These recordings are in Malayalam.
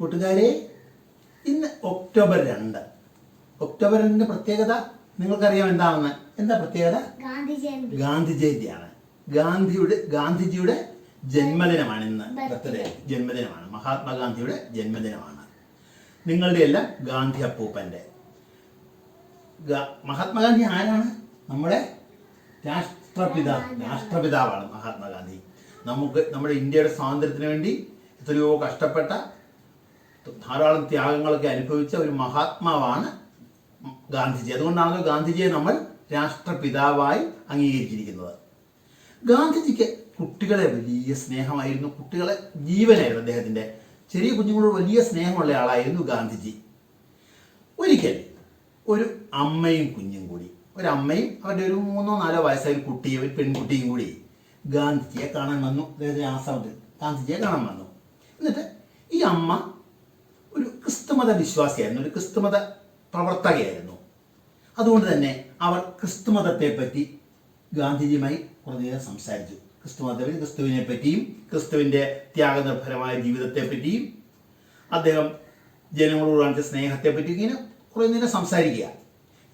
കൂട്ടുകാരെ ഇന്ന് ഒക്ടോബർ രണ്ട്. ഒക്ടോബർ രണ്ടിന്റെ പ്രത്യേകത നിങ്ങൾക്കറിയാം എന്താണെന്ന്? എന്താ പ്രത്യേകത? ഗാന്ധി ജയന്തി ഗാന്ധി ജയന്തിയാണ് ഗാന്ധിയുടെ ഗാന്ധിജിയുടെ ജന്മദിനമാണ് ഇന്ന്. ബർത്ത്ഡേ. ജന്മദിനമാണ്. മഹാത്മാഗാന്ധിയുടെ ജന്മദിനമാണ്. നിങ്ങളുടെ എല്ലാം ഗാന്ധി അപ്പൂപ്പന്റെ. മഹാത്മാഗാന്ധി ആരാണ്? നമ്മുടെ രാഷ്ട്രപിതാ രാഷ്ട്രപിതാവാണ് മഹാത്മാഗാന്ധി. നമുക്ക് നമ്മുടെ ഇന്ത്യയുടെ സ്വാതന്ത്ര്യത്തിന് വേണ്ടി എത്രയോ കഷ്ടപ്പെട്ട ധാരാളം ത്യാഗങ്ങളൊക്കെ അനുഭവിച്ച ഒരു മഹാത്മാവാണ് ഗാന്ധിജി. അതുകൊണ്ടാണല്ലോ ഗാന്ധിജിയെ നമ്മൾ രാഷ്ട്രപിതാവായി അംഗീകരിച്ചിരിക്കുന്നത്. ഗാന്ധിജിക്ക് കുട്ടികളെ വലിയ സ്നേഹമായിരുന്നു. കുട്ടികളെ ജീവനായിരുന്നു അദ്ദേഹത്തിന്റെ. ചെറിയ കുഞ്ഞുങ്ങളോട് വലിയ സ്നേഹമുള്ള ആളായിരുന്നു ഗാന്ധിജി. ഒരിക്കൽ ഒരു അമ്മയും കുഞ്ഞും കൂടി ഒരു അമ്മയും അവരുടെ ഒരു മൂന്നോ നാലോ വയസ്സായ കുട്ടിയും ഒരു പെൺകുട്ടിയും കൂടി ഗാന്ധിജിയെ കാണാൻ വന്നു. അദ്ദേഹത്തിന് ആസാമിൽ ഗാന്ധിജിയെ കാണാൻ വന്നു. എന്നിട്ട് ഈ അമ്മ ഒരു ക്രിസ്തുമത വിശ്വാസിയായിരുന്നു ഒരു ക്രിസ്തുമത പ്രവർത്തകയായിരുന്നു. അതുകൊണ്ട് തന്നെ അവർ ക്രിസ്തുമതത്തെ പറ്റി ഗാന്ധിജിയുമായി കുറേ സംസാരിച്ചു. ക്രിസ്തുമതത്തെ പറ്റി ക്രിസ്തുവിനെ പറ്റിയും ക്രിസ്തുവിന്റെ ത്യാഗനിർഭരമായ ജീവിതത്തെ പറ്റിയും അദ്ദേഹം ജനങ്ങളോട് കാണിച്ച സ്നേഹത്തെ പറ്റി ഇങ്ങനെ കുറേ നേരം സംസാരിക്കുക.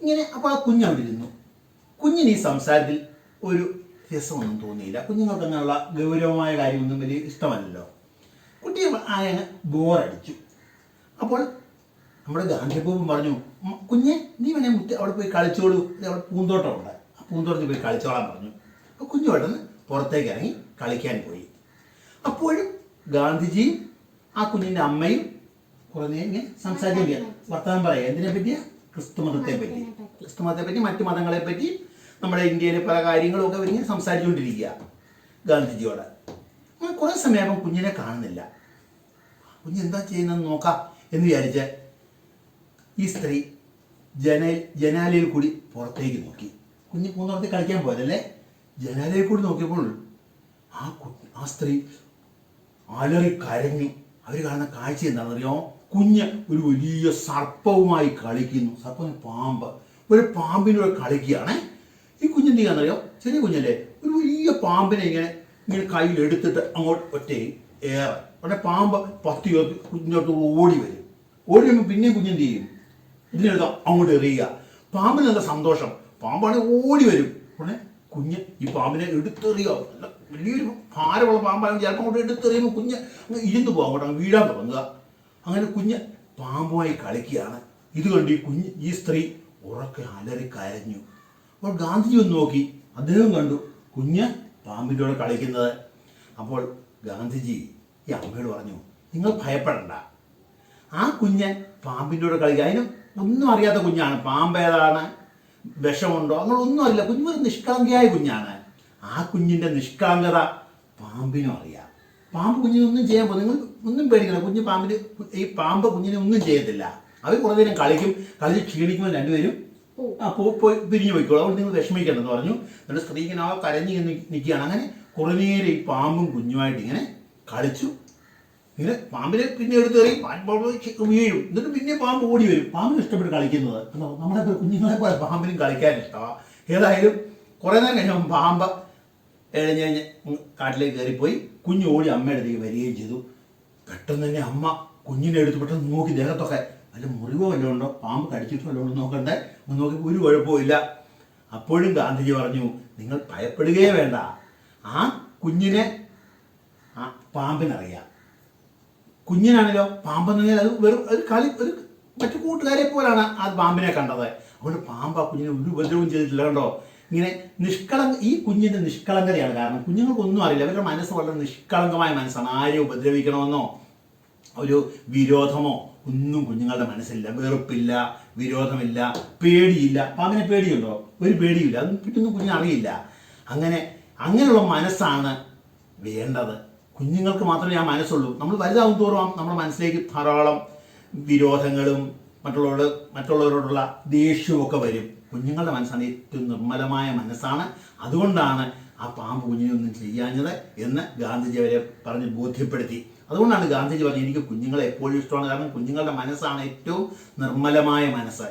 ഇങ്ങനെ അപ്പോൾ ആ കുഞ്ഞവിടെ ഇരുന്നു. കുഞ്ഞിന് ഈ സംസാരത്തിൽ ഒരു രസമൊന്നും തോന്നിയില്ല. കുഞ്ഞുങ്ങൾക്ക് അങ്ങനെയുള്ള ഗൗരവമായ കാര്യമൊന്നും വലിയ ഇഷ്ടമല്ലല്ലോ. കുട്ടി ആയങ്ങ് ബോറടിച്ചു അപ്പോൾ നമ്മുടെ ഗാന്ധിപ്പൂപ്പൻ പറഞ്ഞു "ഉം, കുഞ്ഞെ നീ വേണേ മുറ്റ അവിടെ പോയി കളിച്ചോളൂ. അവിടെ പൂന്തോട്ടം ഉണ്ട്. ആ പൂന്തോട്ടത്തിൽ പോയി കളിച്ചോളാൻ പറഞ്ഞു. അപ്പോൾ കുഞ്ഞു പെട്ടെന്ന് പുറത്തേക്ക് ഇറങ്ങി കളിക്കാൻ പോയി. അപ്പോഴും ഗാന്ധിജിയും ആ കുഞ്ഞിന്റെ അമ്മയും കുറേ ഇങ്ങനെ സംസാരിക്കുക വർത്തമാനം പറയാം. എന്തിനെ പറ്റിയാ? ക്രിസ്തുമതത്തെ പറ്റി. ക്രിസ്തു മതത്തെ പറ്റി മറ്റു മതങ്ങളെ പറ്റി നമ്മുടെ ഇന്ത്യയിലെ പല കാര്യങ്ങളും ഒക്കെ ഇങ്ങനെ സംസാരിച്ചുകൊണ്ടിരിക്കുക ഗാന്ധിജിയോട്. അങ്ങനെ കുറേ സമയം കുഞ്ഞിനെ കാണുന്നില്ല. കുഞ്ഞെന്താ ചെയ്യുന്നതെന്ന് നോക്കാം. എന്ന് വിചാരിച്ച് ഈ സ്ത്രീ ജന ജനാലയിൽ കൂടി പുറത്തേക്ക് നോക്കി. കുഞ്ഞ് പൂന്തോട്ടത്തിൽ കളിക്കാൻ പോയതല്ലേ? ജനാലയിൽ കൂടി നോക്കിയപ്പോൾ ആ കു- ആ സ്ത്രീ അലറി കരഞ്ഞു. അവർ കാണുന്ന കാഴ്ച എന്താണെന്നറിയോ? കുഞ്ഞ് ഒരു വലിയ സർപ്പവുമായി കളിക്കുന്നു. സർപ്പം പാമ്പ്. ഒരു പാമ്പിനോട് കളിക്കുകയാണ്. ഈ കുഞ്ഞെന്ത് ചെയ്യാന്നറിയോ ചെറിയ കുഞ്ഞല്ലേ? ഒരു വലിയ പാമ്പിനെ ഇങ്ങനെ ഇങ്ങനെ കയ്യിൽ എടുത്തിട്ട് അങ്ങോട്ട് ഒറ്റ ഏറെ അവിടെ പാമ്പ് പത്തി ഇരുപത്തി കുഞ്ഞോട്ട് ഓടി വരും. ഓടി വരുമ്പോൾ പിന്നെയും കുഞ്ഞെന്ത് ചെയ്യും? ഇതിനെടുത്ത് അങ്ങോട്ട് എറിയുക. പാമ്പിന് നല്ല സന്തോഷം. പാമ്പാണെങ്കിൽ ഓടി വരും. ഉടനെ കുഞ്ഞ് ഈ പാമ്പിനെ എടുത്തെറിയുക. വലിയൊരു ഭാരമുള്ള പാമ്പാണെങ്കിൽ ചിലപ്പോൾ അങ്ങോട്ട് എടുത്തെറിയുമ്പോൾ കുഞ്ഞ് അങ്ങ് ഇരുന്ന് പോകും അങ്ങോട്ട് അങ്ങ് വീഴാൻ തുടങ്ങുക. അങ്ങനെ കുഞ്ഞ് പാമ്പുമായി കളിക്കുകയാണ്. ഇത് കണ്ട് ഈ കുഞ്ഞ് ഈ സ്ത്രീ ഉറക്കെ അലറി കരഞ്ഞു. അപ്പോൾ ഗാന്ധിജി ഒന്ന് നോക്കി. അദ്ദേഹം കണ്ടു കുഞ്ഞ് പാമ്പിന്റെ കൂടെ കളിക്കുന്നത്. അപ്പോൾ ഗാന്ധിജി ഈ അമ്മയോട് പറഞ്ഞു നിങ്ങൾ ഭയപ്പെടണ്ട. ആ കുഞ്ഞ് പാമ്പിന്റെ കൂടെ കളിക്കുക അതിന് ഒന്നും അറിയാത്ത കുഞ്ഞാണ്. പാമ്പ് ഏതാണ്? വിഷമുണ്ടോ? അങ്ങനെ ഒന്നും അറിയില്ല. കുഞ്ഞ് ഒരു നിഷ്കളങ്കയായ കുഞ്ഞാണ്. ആ കുഞ്ഞിന്റെ നിഷ്കളങ്കത പാമ്പിനും അറിയാം. പാമ്പ് കുഞ്ഞിനെ ഒന്നും ചെയ്യാൻ പോകും നിങ്ങൾ ഒന്നും പേടിക്കണം കുഞ്ഞ് പാമ്പിന് ഈ പാമ്പ് കുഞ്ഞിനെ ഒന്നും ചെയ്യത്തില്ല. അവർ കുറേ നേരം കളിക്കും. കളിച്ച് ക്ഷീണിക്കുമ്പോൾ രണ്ടുപേരും ആ പോയി പിരിഞ്ഞു പോയിക്കോളൂ. അതുകൊണ്ട് നിങ്ങൾ വിഷമിക്കണ്ടെന്ന് പറഞ്ഞു. എന്നിട്ട് സ്ത്രീ ഇങ്ങനെ കരഞ്ഞ് നിൽക്കുകയാണ് അങ്ങനെ കുറേ ഈ പാമ്പും കുഞ്ഞുമായിട്ട് ഇങ്ങനെ കളിച്ചു. ഇങ്ങനെ പാമ്പിനെ പിന്നെ എടുത്ത് കയറി പാമ്പ് വീഴും എന്നിട്ട് പിന്നെ പാമ്പ് ഓടി വരും. പാമ്പിന് ഇഷ്ടപ്പെട്ട് കളിക്കുന്നത്? നമ്മുടെ കുഞ്ഞുങ്ങളെ പോലെ പാമ്പിനും കളിക്കാൻ ഇഷ്ടമാണ് ഏതായാലും കുറേ നേരം കഴിഞ്ഞാൽ പാമ്പ് എഴുതി കഴിഞ്ഞ് കാട്ടിലേക്ക് കയറിപ്പോയി. കുഞ്ഞ് ഓടി അമ്മയുടെ അടുത്തേക്ക് വരികയും ചെയ്തു. പെട്ടെന്ന് തന്നെ അമ്മ കുഞ്ഞിനെ എടുത്ത് പെട്ടെന്ന് നോക്കി ദേഹത്തൊക്കെ വല്ല മുറിവോ വല്ലതും ഉണ്ടോ? പാമ്പ് കടിച്ചിട്ടോ വല്ലതും നോക്കണ്ടേ? നോക്കി ഒരു കുഴപ്പമില്ല അപ്പോഴും ഗാന്ധിജി പറഞ്ഞു നിങ്ങൾ ഭയപ്പെടുകയേ വേണ്ട. ആ കുഞ്ഞിനെ ആ പാമ്പിനറിയാം. കുഞ്ഞിനാണല്ലോ പാമ്പെന്ന് അത് വെറും ഒരു കളി ഒരു മറ്റു കൂട്ടുകാരെ പോലാണ് ആ പാമ്പിനെ കണ്ടത്. അതുകൊണ്ട് പാമ്പ് ആ കുഞ്ഞിനെ ഒരു ഉപദ്രവം ചെയ്തിട്ടില്ല കണ്ടോ? ഇങ്ങനെ നിഷ്കളങ്ക ഈ കുഞ്ഞിന്റെ നിഷ്കളങ്കതയാണ് കാരണം കുഞ്ഞുങ്ങൾക്കൊന്നും അറിയില്ല. അവരുടെ മനസ്സ് വളരെ നിഷ്കളങ്കമായ മനസ്സാണ്. ആരെയും ഉപദ്രവിക്കണമെന്നോ ഒരു വിരോധമോ ഒന്നും കുഞ്ഞുങ്ങളുടെ മനസ്സില്ല വെറുപ്പില്ല വിരോധമില്ല പേടിയില്ല. പാമ്പിനെ പേടിയുണ്ടോ? ഒരു പേടിയില്ല അതൊന്നും പിറ്റൊന്നും കുഞ്ഞിനറിയില്ല അങ്ങനെ അങ്ങനെയുള്ള മനസ്സാണ് വേണ്ടത്. കുഞ്ഞുങ്ങൾക്ക് മാത്രമേ ആ മനസ്സുള്ളൂ. നമ്മൾ വലുതാകും തോറും നമ്മുടെ മനസ്സിലേക്ക് ധാരാളം വിരോധങ്ങളും മറ്റുള്ളവരോട് മറ്റുള്ളവരോടുള്ള ദേഷ്യവും വരും. കുഞ്ഞുങ്ങളുടെ മനസ്സാണ് ഏറ്റവും നിർമ്മലമായ മനസ്സാണ്. അതുകൊണ്ടാണ് ആ പാമ്പ് കുഞ്ഞിനൊന്നും ചെയ്യാഞ്ഞത് എന്ന് ഗാന്ധിജി അവരെ പറഞ്ഞ് ബോധ്യപ്പെടുത്തി. അതുകൊണ്ടാണ് ഗാന്ധിജി പറഞ്ഞത് എനിക്ക് കുഞ്ഞുങ്ങളെ എപ്പോഴും ഇഷ്ടമാണ്. കാരണം കുഞ്ഞുങ്ങളുടെ മനസ്സാണ് ഏറ്റവും നിർമ്മലമായ മനസ്സ്.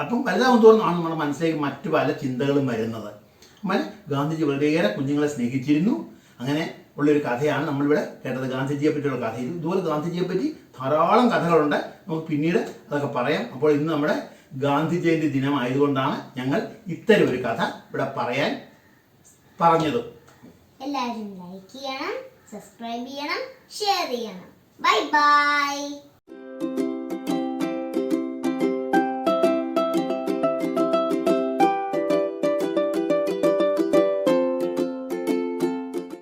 അപ്പം വലുതാകും തോറും നമ്മുടെ മനസ്സിലേക്ക് മറ്റു പല ചിന്തകളും വരുന്നത്. അങ്ങനെ ഗാന്ധിജി വളരെയേറെ കുഞ്ഞുങ്ങളെ സ്നേഹിച്ചിരുന്നു. അങ്ങനെ ഉള്ളൊരു കഥയാണ് നമ്മളിവിടെ കേട്ടത്. ഗാന്ധിജിയെ പറ്റിയുള്ള കഥ. ഇത് ഇതുപോലെ ഗാന്ധിജിയെ പറ്റി ധാരാളം കഥകളുണ്ട്. നമുക്ക് പിന്നീട് അതൊക്കെ പറയാം. അപ്പോൾ ഇന്ന് നമ്മുടെ ഗാന്ധി ജയന്തി ദിനമായതുകൊണ്ടാണ് ഞങ്ങൾ ഇത്തരം ഒരു കഥ ഇവിടെ പറയാൻ പറഞ്ഞത്. എല്ലാവരും ലൈക്ക് ചെയ്യണം സബ്സ്ക്രൈബ് ചെയ്യണം ഷെയർ ചെയ്യണം. Bye bye